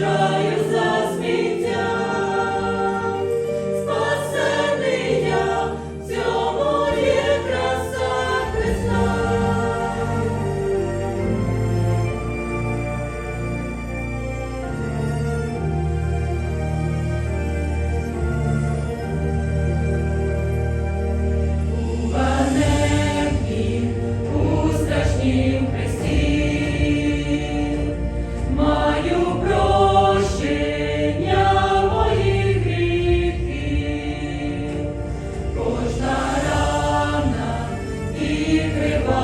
right Кожна рана і крива.